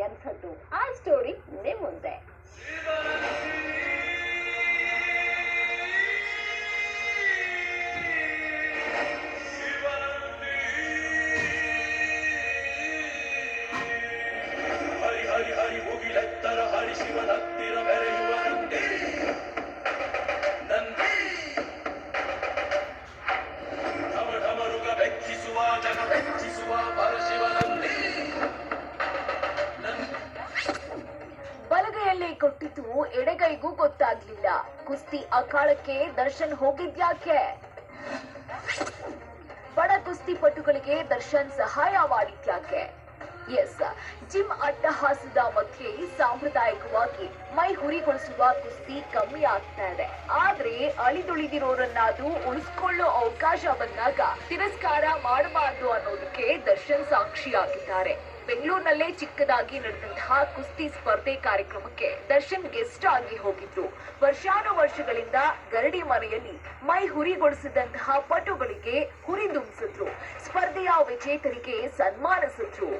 ಎಂಥದ್ದು ಆ ಸ್ಟೋರಿ ನಿಮ್ ಮುಂದೆ ಹರಿ ಹರಿ ಹರಿ ಮುಗಿಲೆತ್ತರ ಹರಿ ಶಿವನತ್ತಿರ ಕೊಟ್ಟಿದ್ದು ಎಡೆಗೈಗೂ ಗೊತ್ತಾಗ್ಲಿಲ್ಲ. ಕುಸ್ತಿ ಅಕಾಳಕ್ಕೆ ದರ್ಶನ್ ಹೋಗಿದ್ಯಾಕೆ? ಬಡ ಕುಸ್ತಿಪಟುಗಳಿಗೆ ದರ್ಶನ್ ಸಹಾಯ ಮಾಡಿದ್ಯಾಕೆ? ಎಸ್, ಜಿಮ್ ಅಟ್ಟಹಾಸದ ಮಧ್ಯೆ ಸಾಂಪ್ರದಾಯಿಕವಾಗಿ ಮೈ ಹುರಿಗೊಳಿಸುವ ಕುಸ್ತಿ ಕಮ್ಮಿ ಆಗ್ತಾ ಇದೆ. ಆದ್ರೆ ಅಳಿದುಳಿದಿರೋರನ್ನಾದ್ರೂ ಉಳಿಸ್ಕೊಳ್ಳೋ ಅವಕಾಶ ಬಂದಾಗ ತಿರಸ್ಕಾರ ಮಾಡಬಾರ್ದು ಅನ್ನೋದಕ್ಕೆ ದರ್ಶನ್ ಸಾಕ್ಷಿಯಾಗಿದ್ದಾರೆ. ಬೆಂಗಳೂರಿನಲ್ಲೇ ಚಿಕ್ಕದಾಗಿ ನಡೆದಂತಹ ಕುಸ್ತಿ ಸ್ಪರ್ಧೆ ಕಾರ್ಯಕ್ರಮಕ್ಕೆ ದರ್ಶನ್ ಗೆಸ್ಟ್ ಆಗಿ ಹೋಗಿದ್ರು. ವರ್ಷಾನುವರ್ಷಗಳಿಂದ ಗರಡಿ ಮನೆಯಲ್ಲಿ ಮೈ ಹುರಿಗೊಳಿಸಿದಂತಹ ಪಟುಗಳಿಗೆ ಹುರಿದುಂಬಿಸಿದ್ರು ಸ್ಪರ್ಧೆಯ ವಿಜೇತರಿಗೆ ಸನ್ಮಾನಿಸಿದ್ರು.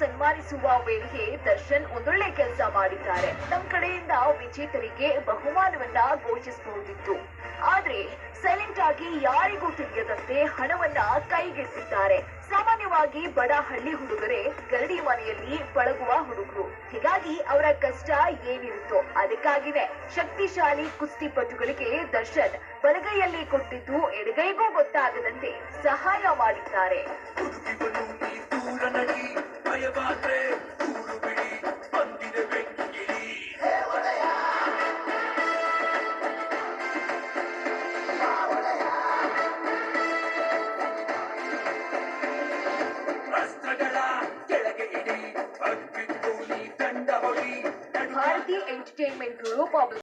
ಸನ್ಮಾನಿಸುವ ವೇಳೆಗೆ ದರ್ಶನ್ ಒಂದೊಳ್ಳೆ ಕೆಲಸ ಮಾಡಿದ್ದಾರೆ. ನಮ್ಮ ಕಡೆಯಿಂದ ವಿಜೇತರಿಗೆ ಬಹುಮಾನವನ್ನ ಘೋಷಿಸಬಹುದಿತ್ತು. ಆದ್ರೆ ಸೈಲೆಂಟ್ ಆಗಿ ಯಾರಿಗೂ ತಿಳಿಯದಂತೆ ಹಣವನ್ನ ಕೈಗೆತ್ತಿದ್ದಾರೆ. ಸಾಮಾನ್ಯವಾಗಿ ಬಡ ಹಳ್ಳಿ ಹುಡುಗರೇ ಗರಡಿ ಮನೆಯಲ್ಲಿ ಬಳಗುವ ಹುಡುಗರು. ಹೀಗಾಗಿ ಅವರ ಕಷ್ಟ ಏನಿರುತ್ತೋ ಅದಕ್ಕಾಗಿನೇ ಶಕ್ತಿಶಾಲಿ ಕುಸ್ತಿಪಟುಗಳಿಗೆ ದರ್ಶನ್ ಬಲಗೈಯಲ್ಲಿ ಕೊಟ್ಟಿದ್ದು ಎಡಗೈಗೂ ಗೊತ್ತಾಗದಂತೆ ಸಹಾಯ ಮಾಡಿದ್ದಾರೆ. the entertainment group of